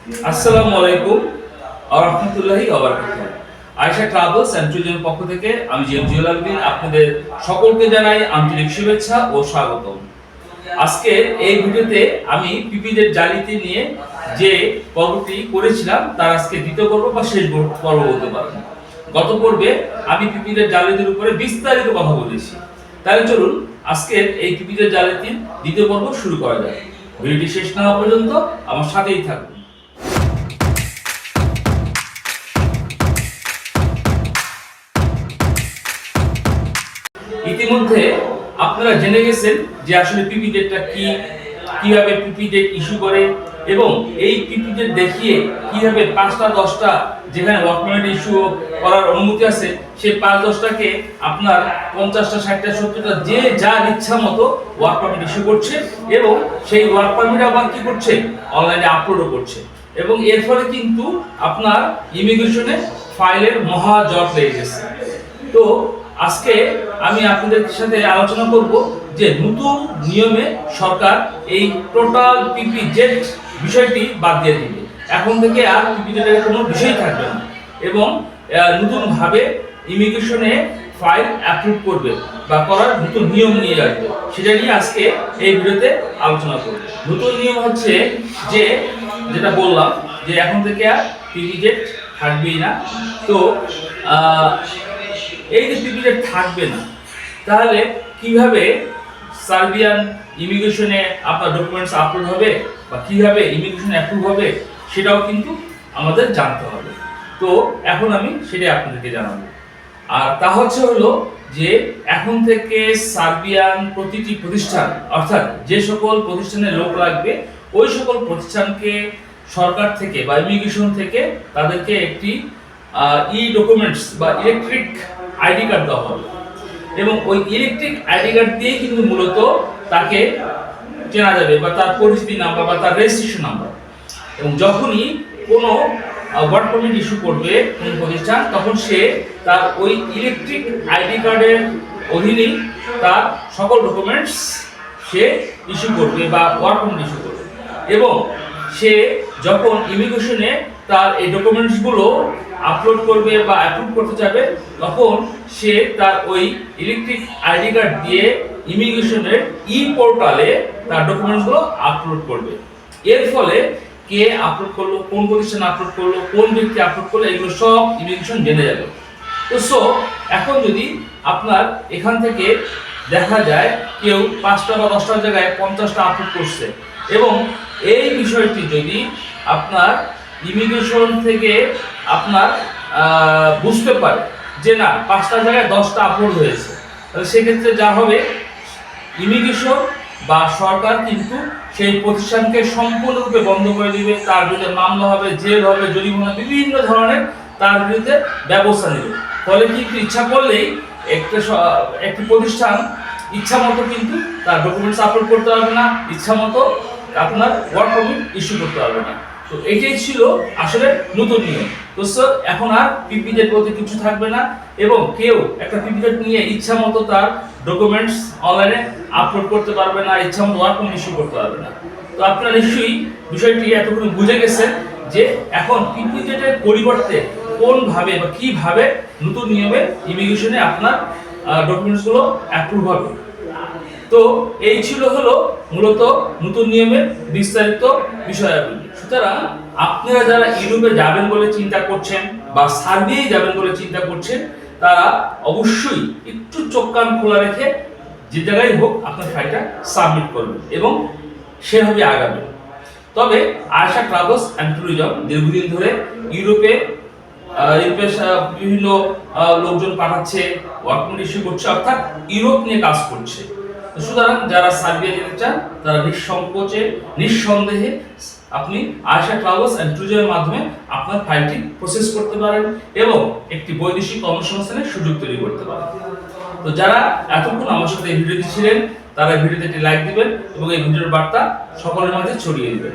আসসালামু আলাইকুম রহমতুল্লাহি ওবারাকাতুহু আয়শা ট্রাভেলস অ্যান্ড ট্যুরিজমের পক্ষ থেকে আমি জি এম জিউল আলমিন আপনাদের সকলকে জানাই আন্তরিক শুভেচ্ছা ও স্বাগতম। আজকে এই ভিডিওতে আমি পিপিদের জালিতে নিয়ে যে পর্বটি করেছিলাম, তার আজকে দ্বিতীয় পর্ব বা শেষ পর্ব বলতে পারেন গত পর্বে আমি পিপিদের জালিদের উপরে বিস্তারিত কথা বলেছি। তাহলে চলুন আজকের এই পিপিদের জালিতির দ্বিতীয় পর্ব শুরু করা যায় ভিডিওটি শেষ না হওয়া পর্যন্ত আমার সাথেই থাকুন। ইতিমধ্যে আপনারা জেনে গেছেন যে আসলে পিপি কি, কীভাবে পিপি ইস্যু করে এবং এই পিপি দেখিয়ে কীভাবে পাঁচটা, দশটা যেখানে পারমিট ইস্যু করার অনুমতি আছে, সেই পাঁচ, দশটাকে আপনার পঞ্চাশটা, ষাটটা, সত্তরটা যে যার ইচ্ছা মতো ওয়ার্ক পারমিট ইস্যু করছে এবং সেই ওয়ার্ক পারমিট আবার কি করছে? অনলাইনে আপলোডও করছে। এবং এর ফলে কিন্তু আপনার ইমিগ্রেশনে ফাইলের মহা জট লেগে গেছে। তো আজকে আমি আপনাদের সাথে আলোচনা করব যে নতুন নিয়মে সরকার এই টোটাল পিপি জেড বিষয়টি বাদ দিয়ে দিবে। এখন থেকে আর পিপি জেডের কোনো বিষয় থাকবে না এবং নতুনভাবে ইমিগ্রেশনে ফাইল অ্যাপ্রুভ করবে বা করার নতুন নিয়ম নিয়ে আসবে। সেটা নিয়ে আজকে এই ভিডিওতে আলোচনা করব। নতুন নিয়ম হচ্ছে যে, যেটা বললাম যে এখন থেকে আর পিপি জেড থাকবেই না। তো এই যে পিপিটা থাকবে না, তাহলে কীভাবে সার্বিয়ান ইমিগ্রেশনে আপনার ডকুমেন্টস আপলোড হবে বা কীভাবে ইমিগ্রেশন অ্যাপ্রুভ হবে সেটাও কিন্তু আমাদের জানতে হবে। তো এখন আমি সেটাই আপনাদেরকে জানাব। আর তা হচ্ছে হলো যে এখন থেকে সার্বিয়ান প্রতিটি প্রতিষ্ঠান, অর্থাৎ যে সকল প্রতিষ্ঠানে লোক লাগবে, ওই সকল প্রতিষ্ঠানকে সরকার থেকে বা ইমিগ্রেশন থেকে তাদেরকে একটি ই ডকুমেন্টস বা ইলেকট্রিক আইডি কার্ড দেওয়া হবে। এবং ওই ইলেকট্রিক আইডি কার্ড দিয়ে কিন্তু মূলত তাকে চেনা যাবে বা তার পরিস্থিতি নাম্বার বা তার রেজিস্ট্রেশন নাম্বার এবং যখনই কোনো ওয়ার্ক পারমিট ইস্যু করবে কোনো প্রতিষ্ঠান, তখন সে তার ওই ইলেকট্রিক আইডি কার্ডের অধীনেই তার সকল ডকুমেন্টস সে ইস্যু করবে বা ওয়ার্ক পারমিট ইস্যু করবে। এবং সে যখন ইমিগ্রেশনে তার এই ডকুমেন্টসগুলো আপলোড করবে বা অ্যাপ্রুভ করতে যাবে তখন সে তার ওই ইলেকট্রিক আইডি কার্ড দিয়ে ইমিগ্রেশনের ই পোর্টালে তার ডকুমেন্টসগুলো আপলোড করবে। এর ফলে কে আপলোড করল, কোন প্রতিষ্ঠান আপলোড করল, কোন ব্যক্তি আপলোড করল, এগুলো সব ইমিগ্রেশন জেনে যাবে। তো সো এখন যদি আপনার এখান থেকে দেখা যায় কেউ পাঁচটা বা দশটার জায়গায় পঞ্চাশটা আপলোড করছে এবং এই বিষয়টি যদি আপনার ইমিগ্রেশন থেকে আপনার বুঝতে পারে যে না, পাঁচটা জায়গায় দশটা আপলোড হয়েছে। তাহলে সেক্ষেত্রে যা হবে ইমিগ্রেশন বা সরকার কিন্তু সেই প্রতিষ্ঠানকে সম্পূর্ণরূপে বন্ধ করে দিবে। তার বিরুদ্ধে মামলা হবে, জেল হবে, জরিমানা, বিভিন্ন ধরনের তার বিরুদ্ধে ব্যবস্থা নেবে। ফলে কিন্তু ইচ্ছা করলেই একটা একটি প্রতিষ্ঠান ইচ্ছা মতো কিন্তু তার ডকুমেন্টস আপলোড করতে পারবে না, ইচ্ছা মতো আপনার ওয়ার্ক পারমিট ইস্যু করতে পারবে না। তো এটাই ছিল আসলে নতুন নিয়ম। তো স্যার এখন আর পিপিজেড বলতে কিছু থাকবে না এবং কেউ একটা পিপিজেড নিয়ে ইচ্ছা মতো তার ডকুমেন্টস অনলাইনে আপলোড করতে পারবে না, ইচ্ছা মতো ওয়ার্ক ইস্যু করতে পারবে না। তো আপনারা নিশ্চয়ই বিষয়টি এতক্ষণ বুঝে গেছেন যে এখন পিপিজেডের পরিবর্তে কোনভাবে বা কীভাবে নতুন নিয়মে ইমিগ্রেশনে আপনার ডকুমেন্টসগুলো অ্যাপ্রুভ হবে। তো এই ছিল হলো মূলত নতুন নিয়মের বিস্তারিত বিষয়াবলী। সুতরাং আপনারা যারা ইউরোপে যাবেন বলে চিন্তা করছেন বা সার্বিয়ায় যাবেন বলে চিন্তা করছেন, তারা অবশ্যই একটু চোখ কান খোলা রেখে যে জায়গায় হোক আপনার ফাইলটা সাবমিট করবেন এবং সেভাবে আগাবেন তবে আশা ট্রাভেলস অ্যান্ড ট্যুরিজম দীর্ঘদিন ধরে ইউরোপে সা- বিভিন্ন লোকজন পাঠাচ্ছে ওয়ার্ক ইস্যু করছে, অর্থাৎ ইউরোপ নিয়ে কাজ করছে। সুতরাং যারা সার্বিয়া যেতে চান, তারা নিঃসংকোচে, নিঃসন্দেহে আপনি আশা ট্রাভেলস অ্যান্ড ট্যুরিজমের মাধ্যমে আপনার ফাইলটি প্রসেস করতে পারেন এবং একটি বৈদেশিক কর্মসংস্থানের সুযোগ তৈরি করতে পারেন। তো যারা এতক্ষণ আমার সাথে এই ভিডিওতে ছিলেন, তারা ভিডিওতে একটি লাইক দিবেন এবং এই ভিডিওর বার্তা সকলের মাঝে ছড়িয়ে দিবেন।